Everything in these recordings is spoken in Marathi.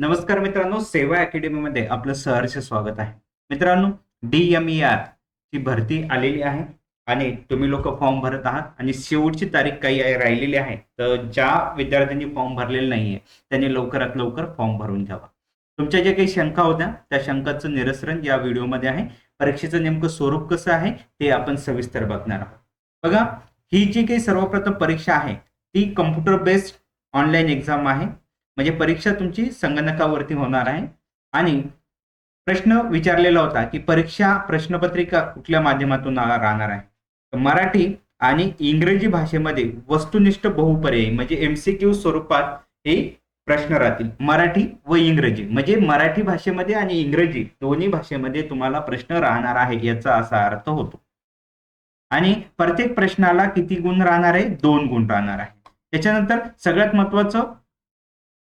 नमस्कार मित्रांनो सेवा अकॅडमीमध्ये आपलं सहर्ष स्वागत आहे. मित्रांनो डी एम ई आर ची भरती आलेली आहे आणि तुम्ही लोक फॉर्म भरत आहात आणि शेवटची तारीख काही राहिलेली आहे. तर ज्या विद्यार्थ्यांनी फॉर्म भरलेले नाहीये त्यांनी लवकरात लवकर फॉर्म भरून घ्यावा. तुमच्या ज्या काही शंका होत्या त्या शंकाचं निरसरण या व्हिडिओमध्ये आहे. परीक्षेचं नेमकं स्वरूप कसं आहे ते आपण सविस्तर बघणार आहोत. बघा ही जी काही सर्वप्रथम परीक्षा आहे ती कम्प्युटर बेस्ड ऑनलाईन एक्झाम आहे. म्हणजे परीक्षा तुमची संगणकावरती होणार आहे. आणि प्रश्न विचारलेला होता की परीक्षा प्रश्नपत्रिका कुठल्या माध्यमातून राहणार आहे? तर मराठी आणि इंग्रजी भाषेमध्ये वस्तुनिष्ठ बहुपर्यायी म्हणजे एमसीक्यू स्वरूपात हे प्रश्न राहतील. मराठी व इंग्रजी म्हणजे मराठी भाषेमध्ये आणि इंग्रजी दोन्ही भाषेमध्ये तुम्हाला प्रश्न राहणार आहे याचा असा अर्थ होतो. आणि प्रत्येक प्रश्नाला किती गुण राहणार आहे? दोन गुण राहणार आहे. त्याच्यानंतर सगळ्यात महत्वाचं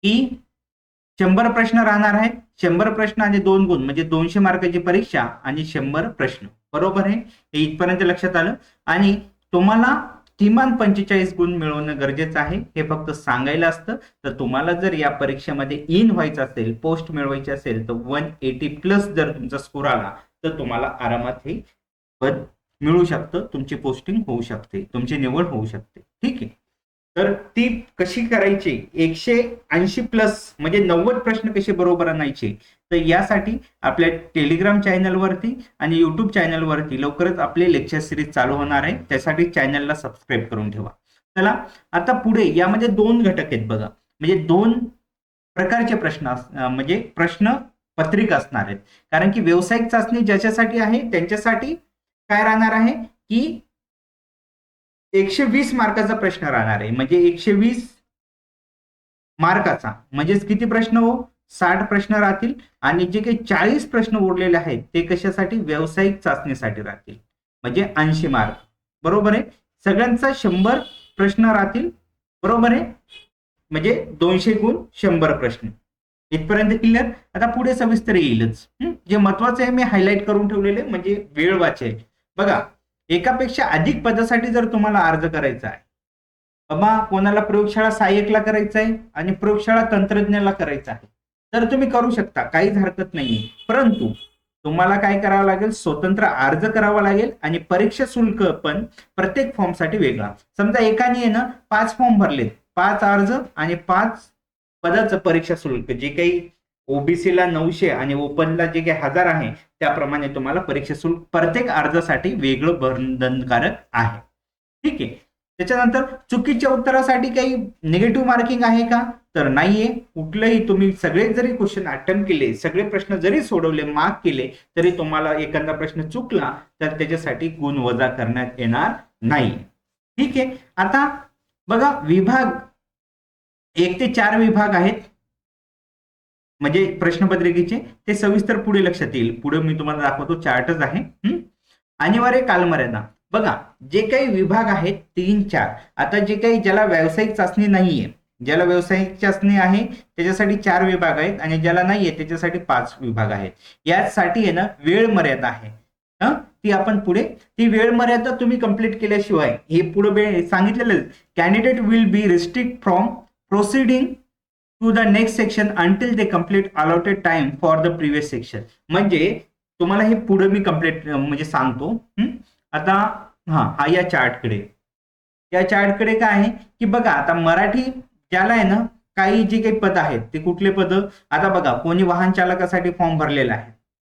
की शंभर प्रश्न राहणार आहेत. शंभर प्रश्न आणि दोन गुण म्हणजे दोनशे मार्काची परीक्षा आणि शंभर प्रश्न. बरोबर आहे? हे इथपर्यंत लक्षात आलं. आणि तुम्हाला किमान पंचेचाळीस गुण मिळवणं गरजेचं आहे. हे फक्त सांगायला असतं. तर तुम्हाला जर या परीक्षेमध्ये इन व्हायचं असेल पोस्ट मिळवायची असेल तर वन एटी प्लस जर तुमचा स्कोर आला तर तुम्हाला आरामात हे पद मिळू शकतं. तुमची पोस्टिंग होऊ शकते. तुमची निवड होऊ शकते. ठीक आहे? तर ती कशी करायची? एकशे ऐंशी प्लस म्हणजे नव्वद प्रश्न कसे बरोबर आणायचे? तर यासाठी आपल्या टेलिग्राम चॅनलवरती आणि युट्यूब चॅनलवरती लवकरच आपले लेक्चर सिरीज चालू होणार आहे. त्यासाठी चॅनलला सबस्क्राईब करून ठेवा. चला आता पुढे यामध्ये दोन घटक आहेत बघा. म्हणजे दोन प्रकारचे प्रश्न म्हणजे प्रश्न पत्रिका असणार आहेत. कारण की व्यावसायिक चाचणी ज्याच्यासाठी आहे त्यांच्यासाठी काय राहणार आहे? की एकशे वीस मार्काचा प्रश्न राहणार आहे. म्हणजे एकशे वीस मार्काचा. म्हणजेच किती प्रश्न हो? साठ प्रश्न राहतील आणि जे काही चाळीस प्रश्न उरलेले आहेत ते कशासाठी? व्यावसायिक चाचणीसाठी राहतील. म्हणजे ऐंशी मार्क. बरोबर आहे? सगळ्यांचा शंभर प्रश्न राहतील. बरोबर आहे? म्हणजे दोनशे गुण शंभर प्रश्न. इथपर्यंत क्लिअर आता पुढे सविस्तर येईलच. जे महत्वाचं आहे मी हायलाईट करून ठेवलेले म्हणजे वेळ वाचेल. बघा एकापेक्षा अधिक पदासाठी जर तुम्हाला अर्ज करायचा आहे. बाबा कोणाला प्रयोगशाळा सहाय्यकला करायचं आहे आणि प्रयोगशाळा तंत्रज्ञाला करायचं आहे. तर तुम्ही करू शकता काहीच हरकत नाही परंतु तुम्हाला काय करावं लागेल? स्वतंत्र अर्ज करावा लागेल आणि परीक्षा शुल्क पण प्रत्येक फॉर्मसाठी वेगळा. समजा एकाने आहे ना पाच फॉर्म भरलेत. पाच अर्ज आणि पाच पदाचं परीक्षा शुल्क जे काही ओबीसीला नऊशे आणि ओपनला जे काही हजार आहे त्याप्रमाणे तुम्हाला परीक्षा शुल्क प्रत्येक अर्जासाठी वेगळं बंधनकारक आहे. ठीक आहे? त्याच्यानंतर चुकीच्या उत्तरासाठी काही निगेटिव्ह मार्किंग आहे का? तर नाहीये. कुठलंही तुम्ही सगळे जरी क्वेश्चन अटेम्प्ट केले सगळे प्रश्न जरी सोडवले मार्क केले तरी तुम्हाला एखादा प्रश्न चुकला तर त्याच्यासाठी गुण वजा करण्यात येणार नाही. ठीक आहे? आता बघा विभाग एक ते चार विभाग आहेत. म्हणजे प्रश्नपत्रिकेचे ते सविस्तर पुढे लक्षात येईल. पुढे मी तुम्हाला दाखवतो चार्टच आहे. अनिवार्य कालमर्यादा. बघा जे काही विभाग आहेत तीन चार. आता जे काही ज्याला व्यावसायिक चाचणी नाहीये. ज्याला व्यावसायिक चाचणी आहे त्याच्यासाठी चार विभाग आहेत आणि ज्याला नाहीये त्याच्यासाठी पाच विभाग आहेत. यासाठी आहे ना वेळ मर्यादा आहे. ती आपण पुढे ती वेळ मर्यादा तुम्ही कंप्लीट केल्याशिवाय हे पुढे सांगितलेलं candidate will be restrict from proceeding to the next section until they complete allotted time for the previous section म्हणजे तुम्हाला हे पुढे मी कंप्लीट म्हणजे सांगतो. आता हा हा या चार्टकडे या चार्टकडे काय आहे? की बघा आता मराठी ज्याला आहे ना काही जे काही पद आहेत ते कुठले पद? आता बघा कोणी वाहन चालकासाठी फॉर्म भरलेला आहे.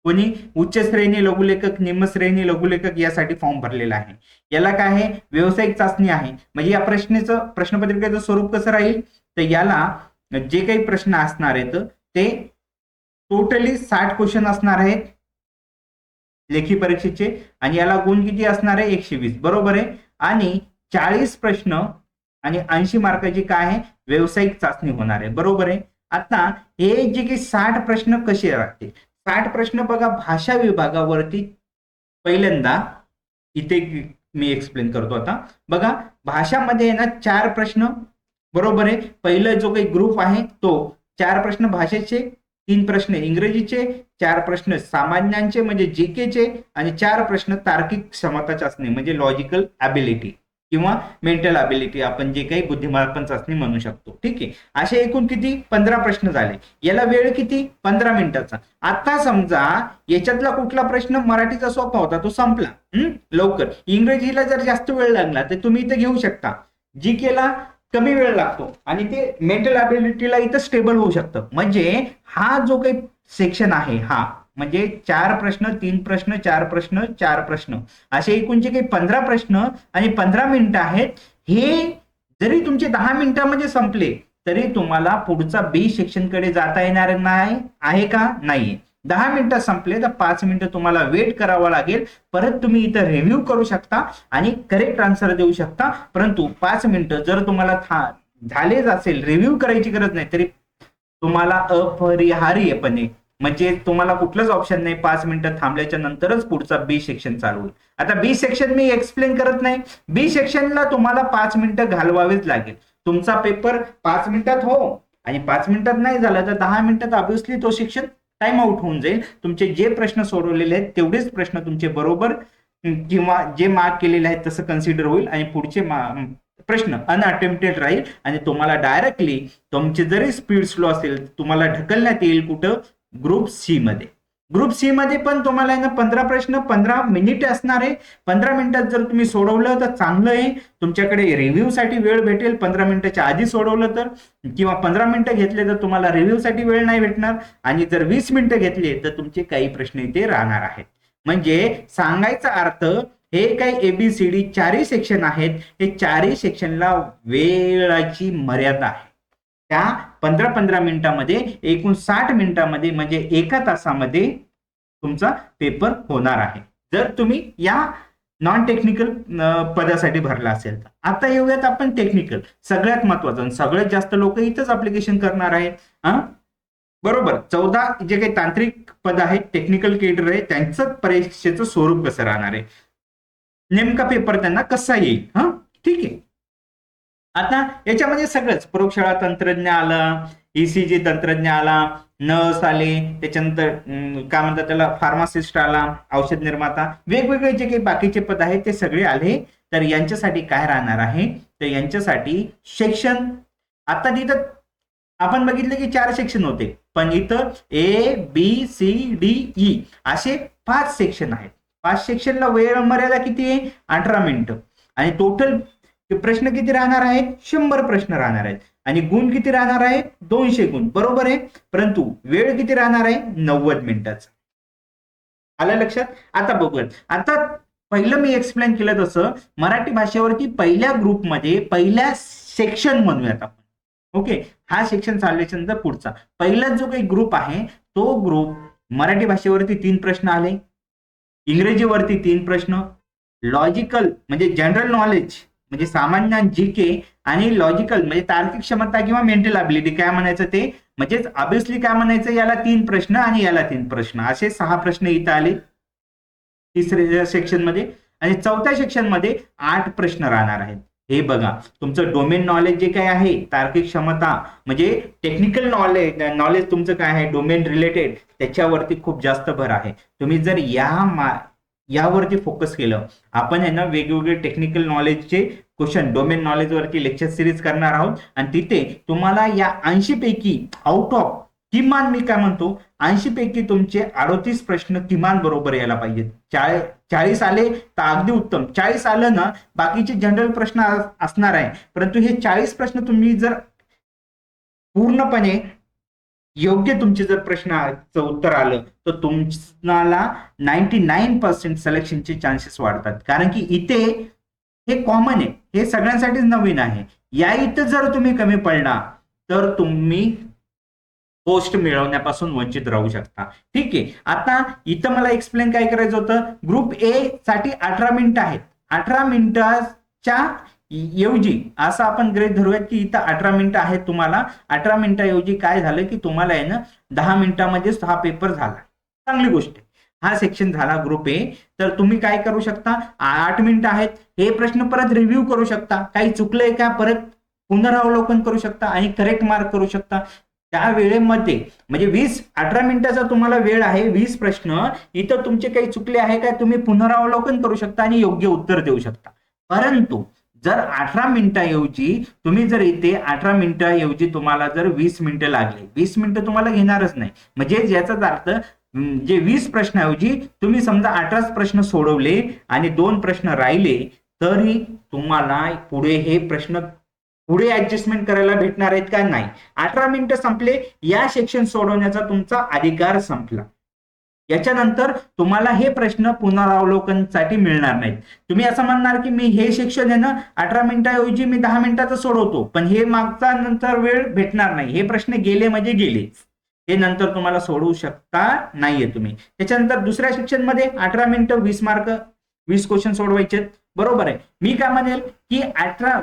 कोणी उच्च श्रेणी लघुलेखक निम्नश्रेणी लघुलेखक यासाठी फॉर्म भरलेला आहे. याला काय आहे? व्यावसायिक चाचणी आहे. म्हणजे या प्रश्नेचं प्रश्नपत्रिकेचं स्वरूप कसं राहील? तर याला जे काही प्रश्न असणार आहेत ते टोटली साठ क्वेश्चन असणार आहेत लेखी परीक्षेचे आणि याला गुण किती असणार आहे? एकशे वीस. बरोबर आहे? आणि चाळीस प्रश्न आणि ऐंशी मार्काची काय आहे? व्यावसायिक चाचणी होणार आहे. बरोबर आहे? आता हे जे की साठ प्रश्न कसे राहते साठ प्रश्न बघा भाषा विभागावरती पहिल्यांदा इथे मी एक्सप्लेन करतो आता. बघा भाषामध्ये ना चार प्रश्न बरोबर आहे? पहिला जो काही ग्रुप आहे तो चार प्रश्न भाषेचे तीन प्रश्न इंग्रजीचे चार प्रश्न सामान्यांचे म्हणजे जीकेचे आणि चार प्रश्न तार्किक क्षमता चाचणी म्हणजे लॉजिकल ॲबिलिटी किंवा मेंटल ॲबिलिटी आपण जे काही बुद्धिमत्तापण चाचणी म्हणू शकतो. ठीक आहे? असे एकूण किती? पंधरा प्रश्न झाले. याला वेळ किती? पंधरा मिनिटाचा. आता समजा याच्यातला कुठला प्रश्न मराठीचा सोपा होता तो संपला. हम्म? लवकर. इंग्रजीला जर जास्त वेळ लागला तर तुम्ही इथे घेऊ शकता. जी केला कमी वेळ लागतो. आणि ते मेंटल अबिलिटीला इथं स्टेबल होऊ शकतं. म्हणजे हा जो काही सेक्शन आहे हा म्हणजे चार प्रश्न तीन प्रश्न चार प्रश्न चार प्रश्न असे एकूणचे काही पंधरा प्रश्न आणि पंधरा मिनिटं आहेत. हे जरी तुमचे दहा मिनिटांमध्ये संपले तरी तुम्हाला पुढचा बी सेक्शनकडे जाता येणार नाही आहे का? नाहीये. दहा मिनिटं संपले तर पाच मिनिटं तुम्हाला वेट करावं लागेल. परत तुम्ही इथं रिव्ह्यू करू शकता आणि करेक्ट आन्सर देऊ शकता. परंतु पाच मिनिटं जर तुम्हाला था झालेच असेल रिव्ह्यू करायची गरज नाही तरी तुम्हाला अपरिहार्यपणे म्हणजे तुम्हाला कुठलंच ऑप्शन नाही पाच मिनिटं थांबल्याच्या नंतरच पुढचा बी सेक्शन चालू होईल. आता बी सेक्शन मी एक्सप्लेन करत नाही. बी सेक्शनला तुम्हाला पाच मिनिटं घालवावेच लागेल. तुमचा पेपर पाच मिनिटात हो आणि पाच मिनिटात नाही झाला तर दहा मिनिटात ऑब्विसली तो सेक्शन टाइम आउट होऊन जाईल. तुमचे जे प्रश्न सोडवलेले आहेत तेवढेच प्रश्न तुमचे बरोबर किंवा जे मार्क केलेले आहेत तसं कन्सिडर होईल आणि पुढचे प्रश्न अनअटेम्प्टेड राहील आणि तुम्हाला डायरेक्टली तुमचे जरी स्पीड स्लो असेल तुम्हाला ढकलण्यात येईल कुठं? ग्रुप सी मध्ये. ग्रुप सी मध्ये पण तुम्हाला आहे ना पंधरा प्रश्न पंधरा मिनिट असणार आहे. पंधरा मिनिटात जर तुम्ही सोडवलं तर चांगलं आहे. तुमच्याकडे रिव्ह्यू साठी वेळ भेटेल. पंधरा मिनिटाच्या आधी सोडवलं तर. किंवा पंधरा मिनिटं घेतले तर तुम्हाला रिव्ह्यू साठी वेळ नाही भेटणार. आणि जर वीस मिनिटं घेतले तर तुमचे काही प्रश्न इथे राहणार आहेत. म्हणजे सांगायचा अर्थ हे काही एबीसीडी चारही सेक्शन आहेत. हे चारही सेक्शनला वेळाची मर्यादा आहे. त्या पंधरा पंधरा मिनिटामध्ये एकूण साठ मिनिटामध्ये म्हणजे एका तासामध्ये तुमचा पेपर होणार आहे. जर तुम्ही या नॉन टेक्निकल पदासाठी भरला असेल तर. आता येऊयात आपण टेक्निकल सगळ्यात महत्वाचं आणि सगळ्यात जास्त लोक इथंच अप्लिकेशन करणार आहेत. बरोबर. चौदा जे काही तांत्रिक पद आहेत टेक्निकल केडर आहे त्यांचं परीक्षेचं स्वरूप कसं राहणार आहे? नेमका पेपर त्यांना कसा येईल? हा? ठीक आहे. आता याच्यामध्ये सगळंच. प्रयोगशाळा तंत्रज्ञ आलं ईसीजी तंत्रज्ञ आला नर्स आले त्याच्यानंतर काय म्हणतात त्याला फार्मासिस्ट आला औषध निर्माता वेगवेगळे जे काही बाकीचे पद आहेत ते सगळे आले. तर यांच्यासाठी काय राहणार आहे? तर यांच्यासाठी शिक्षण. आता तिथं आपण बघितलं की चार सेक्शन होते. पण इथं A B C D E असे पाच सेक्शन आहेत. पाच सेक्शनला वेळ मर्यादा किती आहे? अठरा मिनिटं आणि टोटल प्रश्न किती राहणार आहेत? शंभर प्रश्न राहणार आहेत. आणि गुण किती राहणार आहे? दोनशे गुण. बरोबर आहे? परंतु वेळ किती राहणार आहे? नव्वद मिनिटाचा. आलं लक्षात? आता बघूयात. आता पहिलं मी एक्सप्लेन केलं तसं मराठी भाषेवरती पहिल्या ग्रुपमध्ये पहिल्या सेक्शन म्हणूयात आपण. ओके हा सेक्शन चालल्याच्या पुढचा. पहिला जो काही ग्रुप आहे तो ग्रुप मराठी भाषेवरती तीन प्रश्न आले. इंग्रजीवरती तीन प्रश्न. लॉजिकल म्हणजे जनरल नॉलेज म्हणजे सामान्य जी के आणि लॉजिकल म्हणजे तार्किक क्षमता किंवा मेंटल अबिलिटी काय म्हणायचं ते? म्हणजेच ऑब्विसली काय म्हणायचं याला तीन प्रश्न आणि याला तीन प्रश्न. असे सहा प्रश्न इथं आले. तिसऱ्या सेक्शनमध्ये. आणि चौथ्या सेक्शनमध्ये आठ प्रश्न राहणार आहेत. हे बघा. तुमचं डोमेन नॉलेज जे काय आहे तार्किक क्षमता म्हणजे टेक्निकल नॉलेज नॉलेज तुमचं काय आहे डोमेन रिलेटेड त्याच्यावरती खूप जास्त भर आहे. तुम्ही जर या मा यावरती फोकस केलं आपण आहे ना वेगवेगळे टेक्निकल नॉलेजचे क्वेश्चन डोमेन नॉलेज वरती लेक्चर सिरीज करणार आहोत. आणि तिथे तुम्हाला या ऐंशी पैकी आउट ऑफ किमान मी काय म्हणतो ऐंशी पैकी तुमचे अडोतीस प्रश्न किमान बरोबर यायला पाहिजेत. चाळीस चाळीस आले तर अगदी उत्तम. चाळीस आलं ना बाकीचे जनरल प्रश्न असणार आहे. परंतु हे चाळीस प्रश्न तुम्ही जर पूर्णपणे योग्य तुमचे जर प्रश्नाचं उत्तर आलं तर तुम्हाला नाईन्टी नाईन पर्सेंट सिलेक्शनचे चान्सेस वाढतात. कारण की इथे हे कॉमन आहे. हे सगळ्यांसाठीच नवीन आहे. या इथं जर तुम्ही कमी पडला तर तुम्ही पोस्ट मिळवण्यापासून वंचित राहू शकता. ठीक आहे. आता इथं मला एक्सप्लेन काय करायचं होतं? ग्रुप ए साठी अठरा मिनिटं आहेत. अठरा मिनिटाच्या ऐवजी असं आपण ग्रेट धरूयात की इथं अठरा मिनिटं आहेत तुम्हाला. अठरा मिनिटाऐवजी काय झालं की तुम्हाला आहे ना दहा मिनिटामध्येच हा पेपर झाला. चांगली गोष्ट आहे. हा सेक्शन झाला ग्रुप ए तर तुम्ही काय करू शकता? आठ मिनिटं आहेत. हे प्रश्न परत रिव्ह्यू करू शकता. काही चुकलंय का? परत पुनरावलोकन करू शकता आणि करेक्ट मार्क करू शकता. त्या वेळेमध्ये म्हणजे वीस अठरा मिनिटाचा तुम्हाला वेळ आहे वीस प्रश्न. इथं तुमचे काही चुकले आहे का? तुम्ही पुनरावलोकन करू शकता आणि योग्य उत्तर देऊ शकता. परंतु जर अठरा मिनिटाऐवजी तुम्ही जर इथे अठरा मिनिटाऐवजी तुम्हाला जर वीस मिनिटं लागले. वीस मिनिटं तुम्हाला घेणारच नाही. म्हणजे याचाच अर्थ जे वीस प्रश्नाऐवजी तुम्ही समजा अठराच प्रश्न सोडवले आणि दोन प्रश्न राहिले तरी तुम्हाला पुढे हे प्रश्न पुढे ऍडजस्टमेंट करायला भेटणार आहेत का नाही? अठरा मिनिटं संपले या सेक्शन सोडवण्याचा तुमचा अधिकार संपला. याच्यानंतर तुम्हाला हे प्रश्न पुनरावलोकनसाठी मिळणार नाहीत. तुम्ही असं म्हणणार की मी हे शिक्षण आहे ना अठरा मिनिटाऐवजी मी दहा मिनिटाचं सोडवतो पण हे मागचा नंतर वेळ भेटणार नाही. हे प्रश्न गेले म्हणजे गेले. हे नंतर तुम्हाला सोडवू शकता नाहीये तुम्ही. त्याच्यानंतर दुसऱ्या सेक्शनमध्ये अठरा मिनिटं वीस मार्क वीस क्वेश्चन सोडवायचे बरोबर आहे. मी काय म्हणेल की अठरा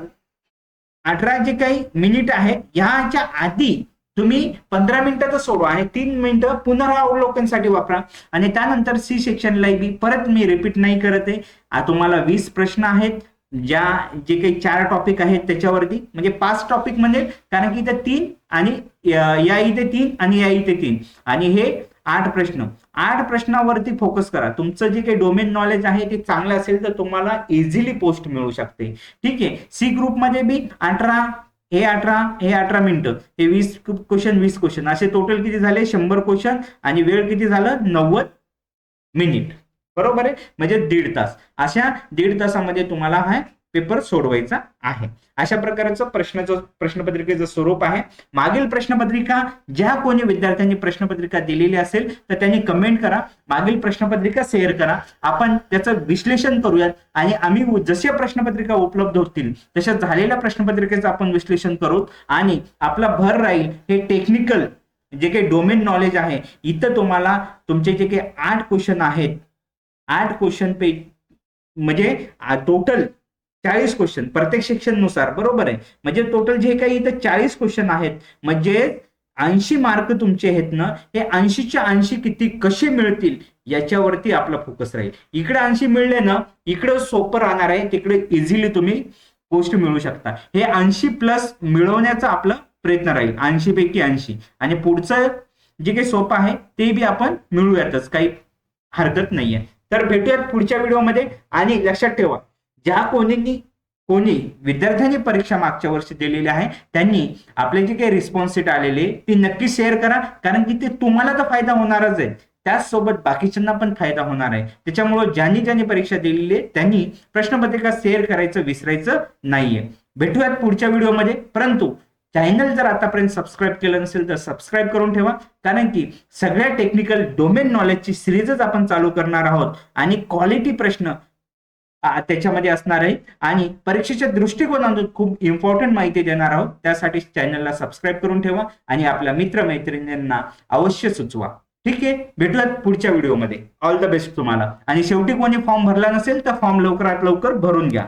अठरा जे काही मिनिट आहे ह्याच्या आधी तुम्ही पंधरा मिनिटाचं सोडवा आणि तीन मिनिटं पुनरावलोकनसाठी वापरा. आणि त्यानंतर सी सेक्शनला बी. परत मी रिपीट नाही करत आहे. तुम्हाला वीस प्रश्न आहेत. ज्या जे काही चार टॉपिक आहेत त्याच्यावरती म्हणजे पाच टॉपिक म्हणजे कारण की इथे तीन आणि या या इथे तीन आणि या इथे तीन. आणि हे आठ प्रश्न. आठ प्रश्नावरती फोकस करा. तुमचं जे काही डोमेन नॉलेज आहे ते चांगलं असेल तर तुम्हाला इझिली पोस्ट मिळू शकते. ठीक आहे? सी ग्रुपमध्ये बी अठरा हे अठरा हे अठरा मिनिटं हे वीस क्वेश्चन वीस क्वेश्चन असे टोटल किती झाले? शंभर क्वेश्चन आणि वेळ किती झालं? नव्वद मिनिट बरोबर आहे? म्हणजे दीड तास. अशा दीड तासामध्ये तुम्हाला हा पेपर सोडवायचा आहे. अशा प्रकारचं प्रश्नाचं प्रश्नपत्रिकेचं स्वरूप आहे मागील प्रश्नपत्रिका ज्या कोणी विद्यार्थ्यांनी प्रश्नपत्रिका दिलेली असेल तर त्यांनी कमेंट करा. मागील प्रश्नपत्रिका शेअर करा. आपण त्याचं विश्लेषण करूयात. आणि आम्ही जशा प्रश्नपत्रिका उपलब्ध होतील तशा झालेल्या प्रश्नपत्रिकेचं आपण विश्लेषण करू. आणि आपला भर राहील हे टेक्निकल जे काही डोमेन नॉलेज आहे इथं तुम्हाला तुमचे जे काही आठ क्वेश्चन आहेत आठ क्वेश्चन पे म्हणजे टोटल चाळीस क्वेश्चन प्रत्येक सेक्शननुसार बरोबर आहे? म्हणजे टोटल जे काही इथं चाळीस क्वेश्चन आहेत म्हणजे ऐंशी मार्क तुमचे आहेत ना हे ऐंशीच्या ऐंशी किती कसे मिळतील याच्यावरती आपला फोकस राहील. इकडे ऐंशी मिळले ना इकडे सोपं राहणार आहे तिकडे इझिली तुम्ही पोस्ट मिळू शकता. हे ऐंशी प्लस मिळवण्याचा आपला प्रयत्न राहील ऐंशी पैकी ऐंशी. आणि पुढचं जे काही सोपं आहे ते बी आपण मिळूयातच काही हरकत नाहीये. तर भेटूयात पुढच्या व्हिडिओमध्ये आणि लक्षात ठेवा ज्या कोणी कोणी विद्यार्थ्यांनी परीक्षा मागच्या वर्षी दिलेली आहे त्यांनी आपले जे काही रिस्पॉन्स शीट आलेले ती नक्की शेअर करा कारण की ते तुम्हाला तर फायदा होणारच आहे. त्याचसोबत बाकीच्यांना पण फायदा होणार आहे. त्याच्यामुळं ज्यांनी ज्यांनी परीक्षा दिलेली आहे त्यांनी प्रश्नपत्रिका शेअर करायचं विसरायचं नाहीये. भेटूयात पुढच्या व्हिडिओमध्ये. परंतु चॅनल जर आतापर्यंत सबस्क्राईब केलं नसेल तर सबस्क्राईब करून ठेवा. कारण की सगळ्या टेक्निकल डोमेन नॉलेजची सिरीजच आपण चालू करणार आहोत. आणि क्वालिटी प्रश्न त्याच्यामध्ये असणार आहे. आणि परीक्षेच्या दृष्टिकोनातून खूप इम्पॉर्टंट माहिती देणार आहोत. त्यासाठी चॅनलला सबस्क्राईब करून ठेवा. आणि आपल्या मित्रमैत्रिणींना अवश्य सुचवा. ठीक आहे? भेटूयात पुढच्या व्हिडिओमध्ये ऑल द बेस्ट तुम्हाला. आणि शेवटी कोणी फॉर्म भरला नसेल तर फॉर्म लवकरात लवकर भरून घ्या.